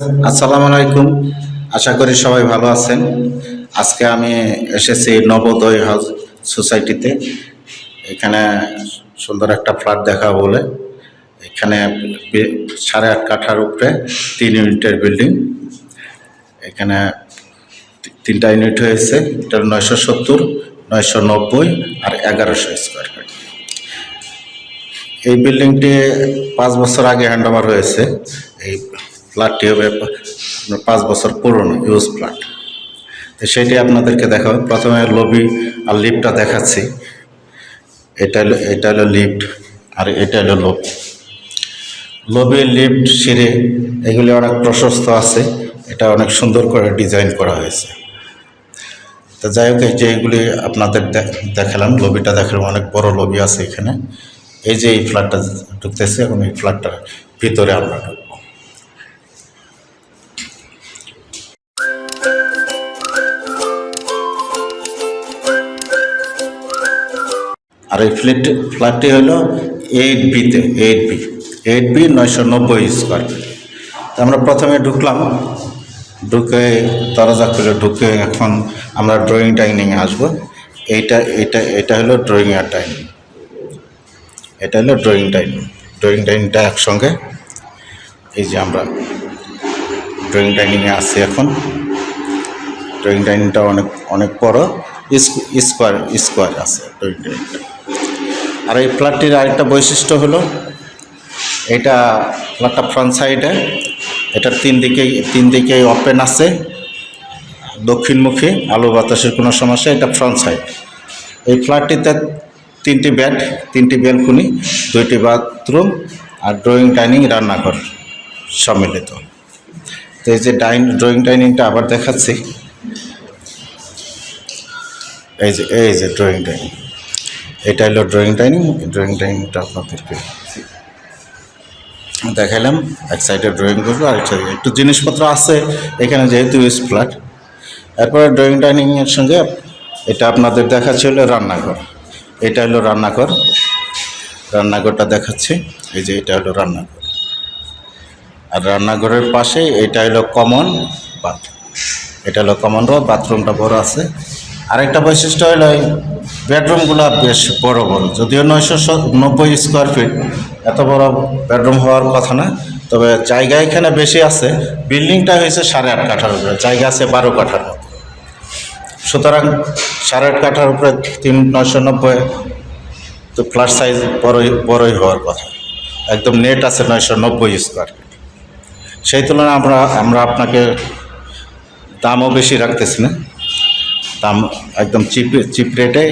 আসসালামু আলাইকুম। আশা করি সবাই ভালো আছেন। আজকে আমি এসেছি নবোদয় হাউস সোসাইটিতে। এখানে সুন্দর একটা ফ্ল্যাট দেখা বলে। এখানে সাড়ে আট কাঠার উপরে তিন ইউনিটের বিল্ডিং। এখানে তিনটা ইউনিট হয়েছে। এটা নয়শো সত্তর, নয়শো নব্বই আর এগারোশো স্কোয়ার ফিট। এই বিল্ডিংটি পাঁচ বছর আগে হ্যান্ড ওভার হয়েছে। এই ফ্ল্যাটটি হবে পাঁচ বছর পুরনো ইউজ ফ্ল্যাট তো সেটি আপনাদেরকে দেখাবো। প্রথমে লবি আর লিফটটা দেখাচ্ছি। এটা হলো এটা হলো লিফট আর এটা হলো লবি লবি লিফট সিঁড়ি, এগুলি অনেক প্রশস্ত আছে। এটা অনেক সুন্দর করে ডিজাইন করা হয়েছে। তো যাই হোক, এই যে এগুলি আপনাদের দেখালাম। লবিটা দেখালাম অনেক বড় লবি আছে এখানে। এই যে এই ফ্ল্যাটটা ঢুকতেছে এবং এই ফ্ল্যাটটার ভিতরে আমরা ঢুকবো। আর এই ফ্ল্যাট ফ্ল্যাটটি হলো এইট বিতে এইট বি এইট বি নয়শো নব্বই স্কোয়ার ফিট আমরা প্রথমে ঢুকলাম, ঢুকে দরজা খুলে ঢুকে এখন আমরা ড্রয়িং ডাইনিংয়ে আসব। এইটা এটা এটা হলো ড্রয়িং আর ডাইনিং এটা হলো ড্রয়িং ডাইনিং ড্রয়িং ডাইনিংটা একসঙ্গে, এই যে আমরা ড্রয়িং ডাইনিংয়ে আছি এখন। ড্রয়িং ডাইনিংটা অনেক অনেক বড়। স্কোয়ার স্কোয়ার আছে ড্রয়িং ডাইনিংটা আর এই ফ্ল্যাটটির আরেকটা বৈশিষ্ট্য হলো, এটা ফ্ল্যাটটা ফ্রন্ট সাইডে এটার তিন দিকেই তিন দিকেই ওপেন আছে। দক্ষিণমুখী, আলো বাতাসের কোনো সমস্যা, এটা ফ্রন্ট সাইড। এই ফ্ল্যাটটিতে তিনটি বেড, তিনটি ব্যালকনি, দুইটি বাথরুম আর ড্রয়িং ডাইনিং, রান্নাঘর সম্মিলিত। তো এই যে ডাইন, ড্রয়িং ডাইনিংটা আবার দেখাচ্ছি। এই যে এই যে ড্রয়িং ডাইনিং। এটা হলো ড্রয়িং ডাইনিং ড্রয়িং ডাইনিংটা আপনাদেরকে দেখালাম। এক সাইডে ড্রয়িং করব, আর একটু জিনিসপত্র আছে, এখানে যেহেতু ইউজ ফ্ল্যাট এরপরে ড্রয়িং ডাইনিংয়ের সঙ্গে এটা আপনাদের দেখাচ্ছে হলো রান্নাঘর। এটা হলো রান্নাঘর। রান্নাঘরটা দেখাচ্ছি, এই যে এটা হলো রান্নাঘর। আর রান্নাঘরের পাশে এটা হলো কমন বাথরুম এটা হলো কমন বাথরুমটা বড় আছে। আরেকটা বৈশিষ্ট্য হলো বেডরুমগুলো বেশ বড় বড়। যদিও নয়শো নব্বই স্কোয়ার ফিট এত বড় বেডরুম হওয়ার কথা না। তবে জায়গা এখানে বেশি আছে। বিল্ডিংটা হয়েছে সাড়ে আট কাঠার উপরে। জায়গা আছে বারো কাঠার মতো। সুতরাং সাড়ে আট কাঠার উপরে তিন নয়শো নব্বই, তো ফ্ল্যাট সাইজ বড়ই বড়ই হওয়ার কথা। একদম নেট আছে নয়শো নব্বই স্কোয়ার ফিট সেই তুলনায় আমরা আমরা আপনাকে দামও বেশি রাখতেছি না। দাম একদম চিপ চিপ রেটে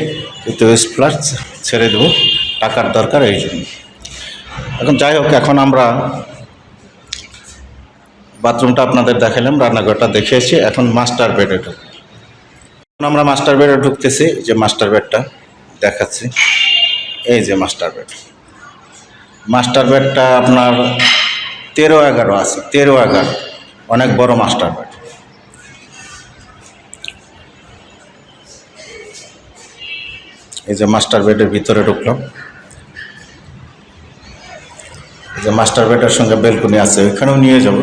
কিন্তু ফ্ল্যাট ছেড়ে দেবো। টাকার দরকার এই জন্য। এখন যাই হোক, এখন আমরা বাথরুমটা আপনাদের দেখালাম, রান্নাঘরটা দেখিয়েছি এখন মাস্টার বেডে ঢুকবো। এখন আমরা মাস্টার বেডে ঢুকতেছি যে মাস্টার বেডটা দেখাচ্ছি। এই যে মাস্টার বেড মাস্টার বেডটা আপনার তেরো এগারো আছে, তেরো এগারো। অনেক বড় মাস্টার বেড এই যে মাস্টার বেডের ভিতরে ঢুকলাম। এই যে মাস্টার বেডের সঙ্গে বেলকনি আছে, ওইখানেও নিয়ে যাব।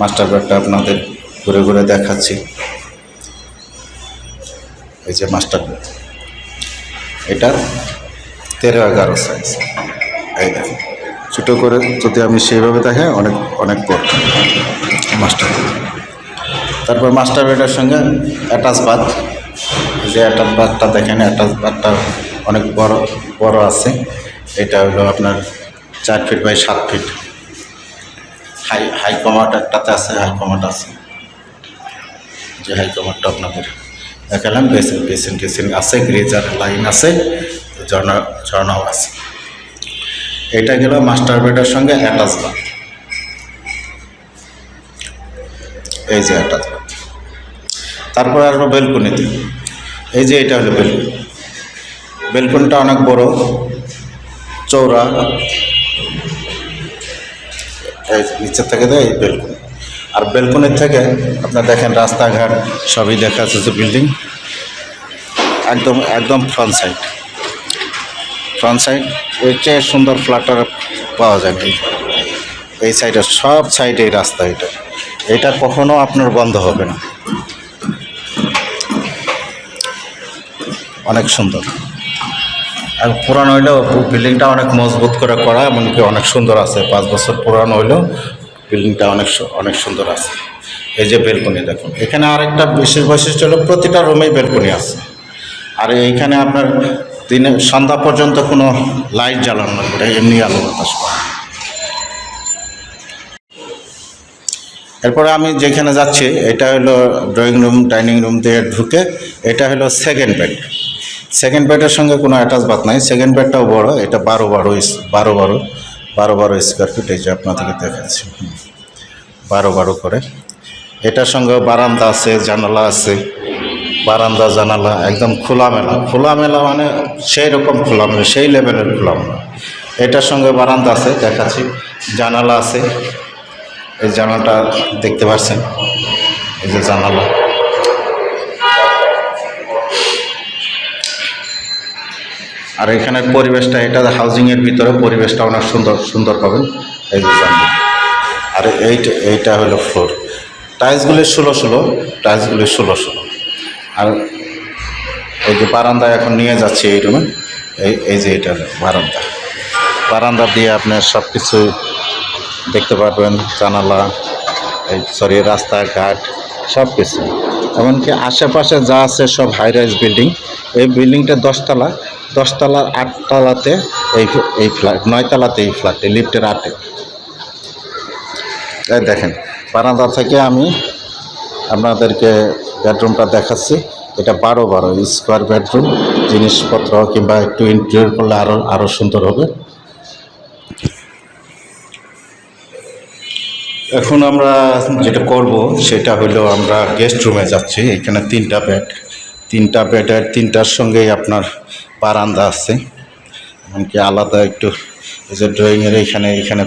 মাস্টার বেডটা আপনাদের ঘুরে ঘুরে দেখাচ্ছি। এই যে মাস্টার বেড। এটা তেরো এগারো সাইজ এই দেখেন। ছোটো করে যদি আমি সেইভাবে দেখাই অনেক অনেক বড়। মাস্টার তারপর মাস্টার বেডের সঙ্গে অ্যাটাচ বাথ যে অ্যাটাচ বাথটা দেখেন অ্যাটাচ বাথটা অনেক বড় বড় আছে। এটা হলো আপনার চার ফিট বাই সাত ফিট হাই হাই কমাট একটাতে আছে হাই কমাট আছে। যে হাই কমাটটা আপনাদের দেখালাম, বেসিন বেসিন, টেসিন আছে, গ্রেজার লাইন আছে, ঝর্ণা, ঝর্ণাও আছে। এটা গেল মাস্টার বেডের সঙ্গে অ্যাটাচ বাথ এই যে অ্যাটাচ বাথ তারপরে আসব বেলকনিতে। এই যে এটা হলো বেলকনি বেলকনিটা অনেক বড় চৌড়া নিচের থেকে দেয় এই বেলকনি। আর বেলকনির থেকে আপনার দেখেন রাস্তাঘাট সবই দেখা যাচ্ছে বিল্ডিং একদম একদম ফ্রন্ট সাইড ফ্রন্ট সাইড এর চেয়ে সুন্দর ফ্ল্যাটার পাওয়া যাবে এই সাইডে সব সাইডে রাস্তা এটা। এটা কখনো আপনার বন্ধ হবে না। অনেক সুন্দর। আর পুরানো হইলেও বিল্ডিংটা অনেক মজবুত করে করা, এমনকি অনেক সুন্দর আছে। পাঁচ বছর পুরান হইলেও বিল্ডিংটা অনেক অনেক সুন্দর আছে। এই যে বেলকনি দেখুন। এখানে আরেকটা বিশেষ বৈশিষ্ট্য হলো প্রতিটা রুমেই বেলকনি আছে। আর এইখানে আপনার দিনে সন্ধ্যা পর্যন্ত কোনো লাইট জ্বালানো এমনি আলো বাতাস পায়। এরপরে আমি যেখানে যাচ্ছি, এটা হলো ড্রয়িং রুম ডাইনিং রুম দিয়ে ঢুকে এটা হলো সেকেন্ড বেড সেকেন্ড বেডের সঙ্গে কোনো অ্যাটাচ বাথ নাই। সেকেন্ড বেডটাও বড়, এটা বারো বারো বারো বারো বারো বারো স্কোয়ার ফিট এই যে আপনাদেরকে দেখাচ্ছি। বারো বারো করে। এটার সঙ্গে বারান্দা আছে, জানালা আছে, বারান্দা, জানালা, একদম খোলামেলা। খোলামেলা মানে সেই রকম খোলামেলা, সেই লেভেলের খোলামেলা। এটার সঙ্গে বারান্দা আছে, দেখাচ্ছি। জানালা আছে এই জানালাটা দেখতে পাচ্ছেন এই যে জানালা। আর এখানের পরিবেশটা, এটা হাউজিংয়ের ভিতরে পরিবেশটা অনেক সুন্দর সুন্দর পাবেন। এই যে জানলা। আর এইটা এইটা হলো ফ্লোর টাইলসগুলি ষোলো ষোলো টাইলসগুলি ষোলো ষোলো। আর এই যে বারান্দা এখন নিয়ে যাচ্ছে এই রুমে। এই এই যে এটা বারান্দা। বারান্দা দিয়ে আপনার সব কিছু দেখতে পারবেন, জানালা, এই সরি রাস্তাঘাট সব কিছু এমনকি আশেপাশে যা আছে সব হাই রাইজ বিল্ডিং এই বিল্ডিংটা দশতলা দশতলার আটতলাতে এই এই ফ্ল্যাট নয়তলাতে এই ফ্ল্যাট এই লিফটের আটে। এই দেখেন, বারান্দা থেকে আমি আপনাদেরকে বেডরুমটা দেখাচ্ছি। এটা বারো বারো স্কোয়ার বেডরুম জিনিসপত্র কিংবা একটু ইন্টেরিয়র করলে আরও আরও সুন্দর হবে। এখন আমরা যেটা করব, সেটা হলো আমরা গেস্ট রুমে যাচ্ছি। এখানে তিনটা বেড তিনটা বেডের তিনটার সঙ্গেই আপনার বারান্দা আছে। এমনকি আলাদা একটু এই যে ড্রয়িংয়ের এখানে এখানে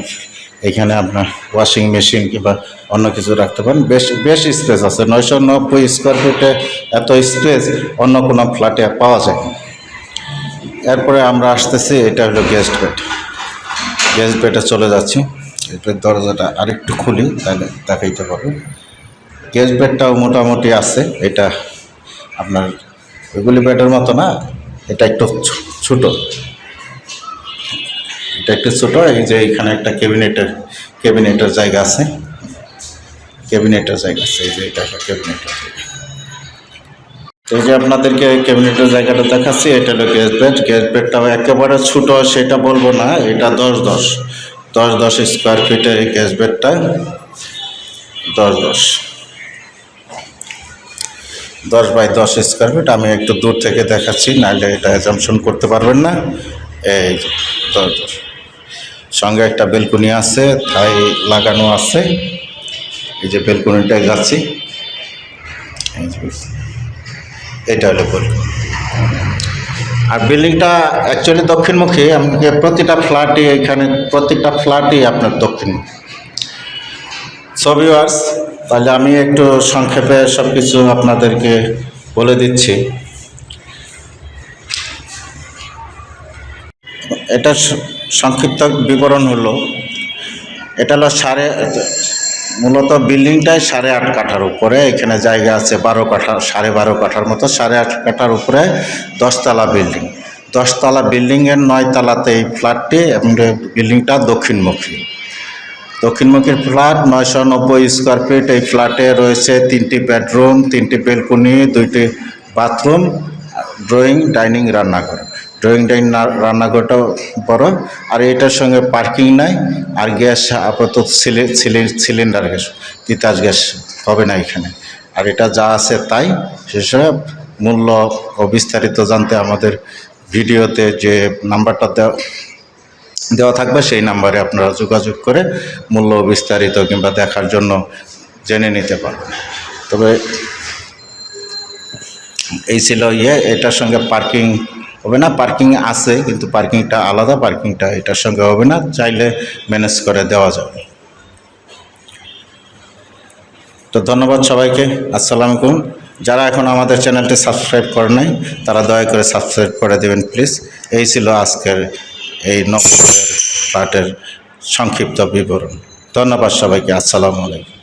এখানে আপনার ওয়াশিং মেশিন কিংবা অন্য কিছু রাখতে পারেন। বেশ বেশ স্পেস আছে। নয়শো নব্বই স্কোয়ার ফিটে এত স্পেস অন্য কোনো ফ্ল্যাটে পাওয়া যায়। এরপরে আমরা আসতেছি, এটা হলো গেস্ট বেড গেস্ট বেডে চলে যাচ্ছি। এটার দরজাটা আরেকটু খুলি, তাহলে দেখাইতে পারব। গেস্ট বেডটাও মোটামুটি আছে, এটা আপনার ওইগুলি বেডের মতো না, এটা একটু ছোট। এটা একটু ছোট, এই যে এখানে একটা ক্যাবিনেটের ক্যাবিনেটের জায়গা আছে। ক্যাবিনেটের জায়গা আছে, এই যে এটা একটা ক্যাবিনেটের এই যে আপনাদেরকে ক্যাবিনেটের জায়গাটা দেখাচ্ছি, এটা হলো গ্যাস বেড গ্যাস বেডটাও একেবারে ছোট, সেটা বলব না, এটা দশ দশ। দশ দশ স্কোয়ার ফিটের এই গ্যাস বেডটা দশ দশ। দশ বাই দশ স্কোয়ার ফিট আমি একটু দূর থেকে দেখাচ্ছি, নাহলে এটা অ্যাজামশন করতে পারবেন না। এই দশ দশ। সঙ্গে একটা বেলকুনি আছে তাই লাগানো আছে। এই যে বেলকুনিটায় যাচ্ছি। এটা হলো বেলকুনি। আর বিল্ডিংটা অ্যাকচুয়ালি দক্ষিণমুখী এমনকি প্রতিটা ফ্ল্যাটই এখানে প্রত্যেকটা ফ্ল্যাটই আপনার দক্ষিণমুখী। ছবি ওয়ার্স তাহলে আমি একটু সংক্ষেপে সব কিছু আপনাদেরকে বলে দিচ্ছি। এটা সংক্ষিপ্ত বিবরণ হলো, এটা হলো সাড়ে মূলত বিল্ডিংটাই সাড়ে আট কাঠার উপরে, এখানে জায়গা আছে বারো কাঠা, সাড়ে বারো কাঠার মতো, সাড়ে আট কাঠার উপরে দশতলা বিল্ডিং। দশতলা বিল্ডিংয়ের নয় তালাতে এই ফ্ল্যাটটি এবং বিল্ডিংটা দক্ষিণমুখী। দক্ষিণমুখীর ফ্ল্যাট নয়শো নব্বই স্কোয়ার ফিট, এই ফ্ল্যাটে রয়েছে তিনটি বেডরুম, তিনটি বেলকনি, দুইটি বাথরুম, ড্রয়িং, ডাইনিং, রান্নাঘর। ড্রয়িং ডাইনিং রান্নাঘরটাও বড়। আর এটার সঙ্গে পার্কিং নাই, আর গ্যাস আপাতত সিলি- সিলি- সিলিন্ডার গ্যাস, তিতাস গ্যাস হবে না এখানে। আর এটা যা আছে তাই, সেসব মূল্য ও বিস্তারিত জানতে আমাদের ভিডিওতে যে নাম্বারটা দেওয়া দেওয়া থাকবে, সেই নাম্বারে আপনারা যোগাযোগ করে মূল্য বিস্তারিত কিংবা দেখার জন্য জেনে নিতে পারবেন। তবে এই ছিল ইয়ে এটার সঙ্গে পার্কিং হবে না পার্কিং আছে, কিন্তু পার্কিংটা আলাদা পার্কিংটা এটার সঙ্গে হবে না, চাইলে ম্যানেজ করে দেওয়া যাবে। তো ধন্যবাদ সবাইকে, আসসালামু আলাইকুম। যারা এখন আমাদের চ্যানেলটি সাবস্ক্রাইব করে নাই, তারা দয়া করে সাবস্ক্রাইব করে দেবেন প্লিজ এই ছিল আজকের এই নকলের পার্টের সংক্ষিপ্ত বিবরণ। ধন্যবাদ সবাইকে, আসসালামু আলাইকুম।